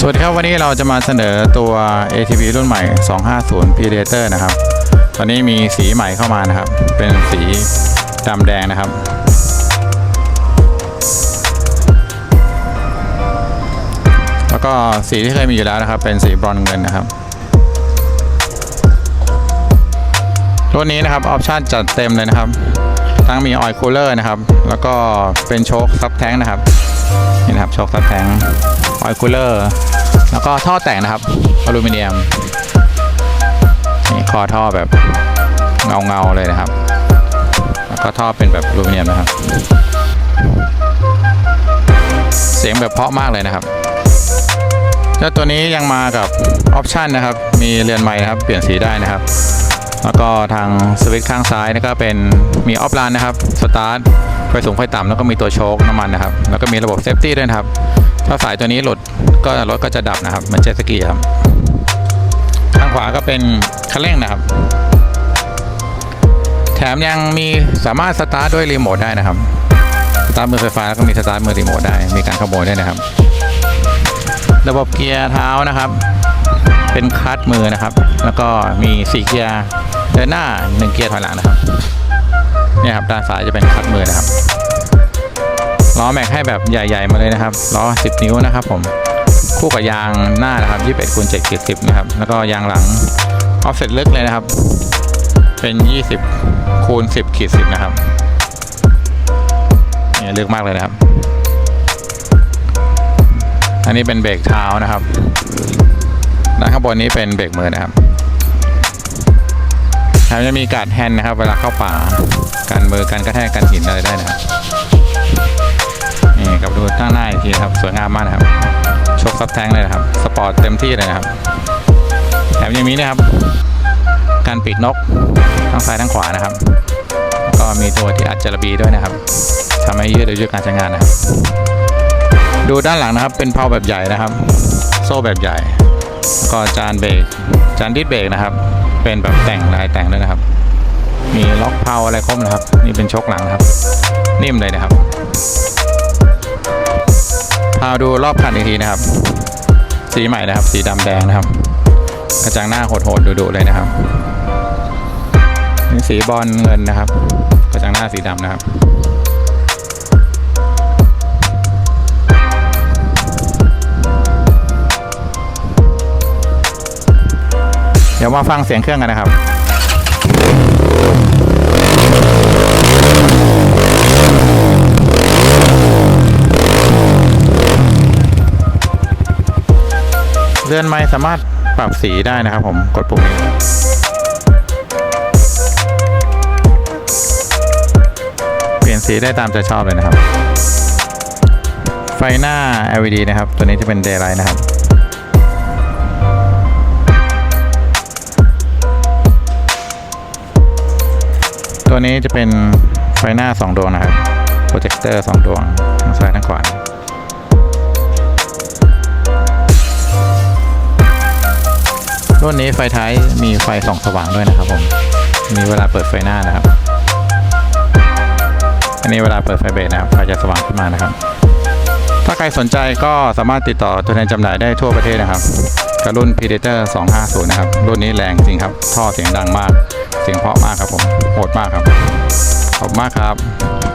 สวัสดีครับวันนี้เราจะมาเสนอตัว ATV รุ่นใหม่ 250 Predator นะครับ ตอนนี้มีสีใหม่เข้ามานะครับ เป็นสีดำแดงนะครับ แล้วก็สีที่เคยมีอยู่แล้วนะครับ เป็นสีบรอนเงินนะครับรุ่นนี้นะครับออปชันจัดเต็มเลยนะครับ ทั้งมีออยล์คูลเลอร์นะครับ แล้วก็เป็นโชคซับแท้งนะครับ นี่นะครับโชคซับแท้ง ออยล์คูลเลอร์ แล้วก็ท่อแต่งนะครับ อลูมิเนียม นี่คอท่อแบบเงาเงาๆเลยนะครับ แล้วก็ท่อเป็นแบบอลูมิเนียมนะครับ เสียงแบบเพาะมากเลยนะครับเจ้าตัวนี้ยังมากับออปชันนะครับ มีเรือนไม้นะครับ เปลี่ยนสีได้นะครับ แล้วก็ทางสวิตช์ข้างซ้ายนี่ก็เป็นมีออฟไลน์นะครับ สตาร์ท ไฟสูงไฟต่ำแล้วก็มีตัวโชคน้ำมันนะครับ แล้วก็มีระบบเซฟตี้ด้วยนะครับ ถ้าสายตัวนี้หลุดก็รถก็จะดับนะครับมือนเจ็ตสกีครับทางขวาก็เป็นคันเร่งนะครับ แถมยังมีสามารถสตาร์ทด้วยรีโมทได้นะครับสตาร์ทมือไฟฟ้าก็มีสตาร์ทมือรีโมทได้มีการขโมยด้นะครับ ระบบเกียร์เท้านะครับ เป็นคัตมือนะครับ แล้วก็มีสี่เกียร์เดินหน้าหนึ่งเกียร์ถอยหลังนะครับเนี่ยครับด้านซ้ายจะเป็นคัตมือนะครับ ล้อแม็กให้แบบใหญ่ ๆ มาเลยนะครับล้อ 10 นิ้วนะครับผมคู่กับยางหน้านะครับ21คูณ7ขีด10นะครับแล้วก็ยางหลังออฟเซ็ตลึกเลยนะครับ เป็น 20คูณ10ขีด10นะครับเนี่ยลึกมากเลยนะครับ อันนี้เป็นเบรกเท้านะครับด้านข้างบนนี้เป็นเบรกมือนะครับแถมจะมีการ์ดแฮนด์นะครับ เวลาเข้าป่ากันมือกันกระแทกกันหินอะไรได้นะครับ นี่กับดูข้างหน้าอีกทีนะครับสวยงามมากนะครับโชคซับแทงเลยนะครับ สปอร์ตเต็มที่เลยนะครับแถมยังมีนะครับ การปีกนกทั้งซ้ายทั้งขวานะครับ ก็มีตัวที่อัดจระบีด้วยนะครับทำให้ยืดอายุการใช้งานนะครับ ดูด้านหลังนะครับเป็นเพลาแบบใหญ่นะครับ โซ่แบบใหญ่ก็จานเบรกจานดิสเบรกนะครับ เป็นแบบแต่งลายแต่งด้วยนะครับ มีล็อกเพลาอะไรครบนะครับ นี่เป็นชกหลังนะครับ นิ่มเลยนะครับ พาดูรอบคันอีกทีนะครับ สีใหม่นะครับ สีดำแดงนะครับ กระจังหน้าโหดๆดุๆเลยนะครับนี่สีบอลเงินนะครับ กระจังหน้าสีดำนะครับเดี๋ยวมาฟังเสียงเครื่องกันนะครับ เรือนไม้สามารถปรับสีได้นะครับผมกดปุ่มนี้เปลี่ยนสีได้ตามใจชอบเลยนะครับ ไฟหน้า LED นะครับ ตัวนี้จะเป็น daylight นะครับตัวนี้จะเป็นไฟหน้า 2 ดวงนะครับ โปรเจคเตอร์ 2 ดวง ทั้งซ้ายทั้งขวา รุ่นนี้ไฟท้ายมีไฟส่องสว่างด้วยนะครับผมมีเวลาเปิดไฟหน้านะครับ อันนี้เวลาเปิดไฟเบรกนะครับไฟจะสว่างขึ้นมานะครับ ถ้าใครสนใจก็สามารถติดต่อตัวแทนจำหน่ายได้ทั่วประเทศนะครับกับรุ่น Predator 250 นะครับ รุ่นนี้แรงจริงครับ ท่อเสียงดังมาก เสียงเพราะมากครับผมโหดมากครับ ขอบคุณมากครับ